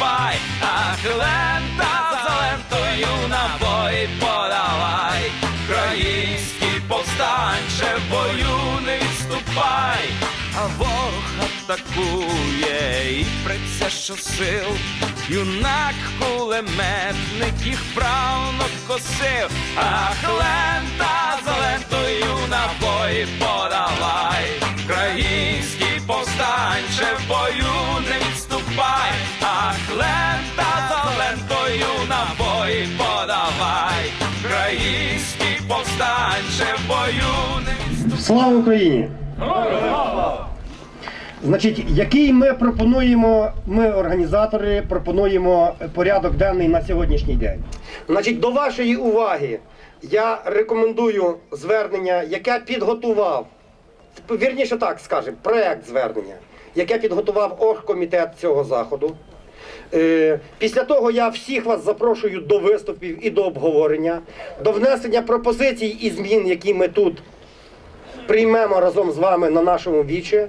відступай, ах, лента за лентою набої подавай, Український повстанче в бою не відступай, а ворог атакує і преться щосил, юнак кулеметник їх правно косив, ах, лента за лентою набої подавай, Слава Україні! Значить, який ми пропонуємо, ми організатори пропонуємо порядок денний на сьогоднішній день. Значить, до вашої уваги я рекомендую звернення, яке підготував, вірніше так скажемо, проект звернення, яке підготував оргкомітет цього заходу. Е, Після того я всіх вас запрошую до виступів і до обговорення, до внесення пропозицій і змін, які ми тут приймемо разом з вами на нашому вічі.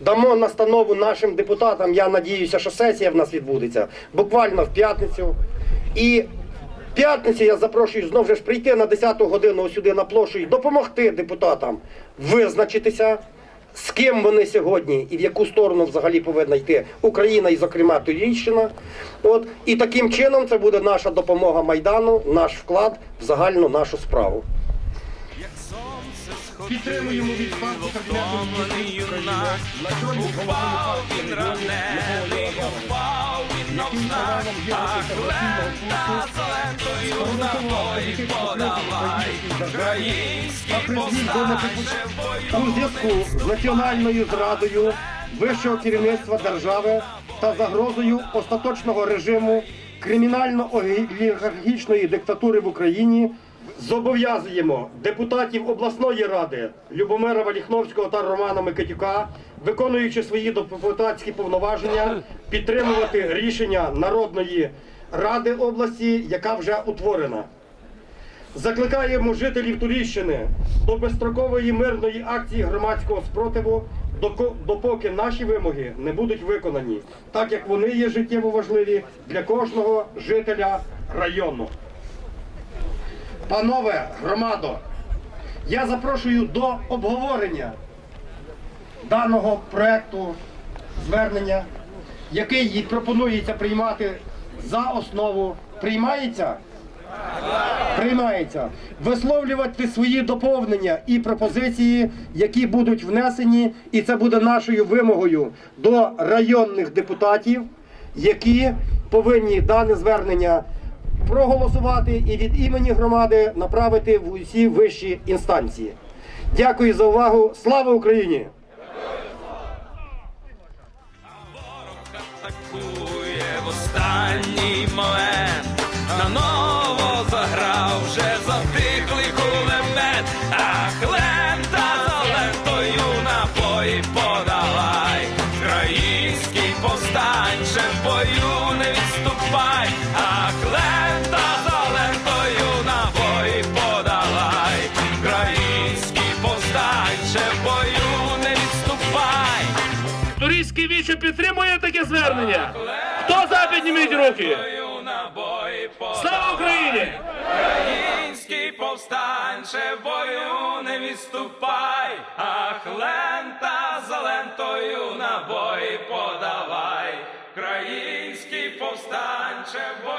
Дамо настанову нашим депутатам. Я надіюся, що сесія в нас відбудеться буквально в п'ятницю. І в п'ятницю я запрошую знову ж прийти на 10-ту годину сюди на площу і допомогти депутатам визначитися, з ким вони сьогодні і в яку сторону взагалі повинна йти Україна і, зокрема, Турійщина. От і таким чином це буде наша допомога Майдану, наш вклад в загальну нашу справу. Підтримуємо від партії втомлений юнак, упав він ранений, упав він навзнак, ах, лента за лентою набої подавай, український повстанче у зв'язку з національною зрадою вищого керівництва держави та загрозою остаточного режиму кримінально-олігархічної диктатури в Україні зобов'язуємо депутатів обласної ради Любомира Валіхновського та Романа Микитюка, виконуючи свої депутатські повноваження, підтримувати рішення Народної ради області, яка вже утворена. Закликаємо жителів Туріщини до безстрокової мирної акції громадського спротиву, допоки наші вимоги не будуть виконані, так як вони є життєво важливі для кожного жителя району. Панове громадо, я запрошую до обговорення даного проекту звернення, який пропонується приймати за основу. Приймається? Приймається висловлювати свої доповнення і пропозиції, які будуть внесені, і це буде нашою вимогою до районних депутатів, які повинні дане звернення проголосувати і від імені громади направити в усі вищі інстанції. Дякую за увагу. Слава Україні! атакує в останній момент. Наново заграв вже затихлий кулемет. Турійське віче підтримує таке звернення. Хто за підніміть руки? Слава Україні! Український повстанче бою не відступай, ах, лента за лентою набої подавай, Український повстанче бою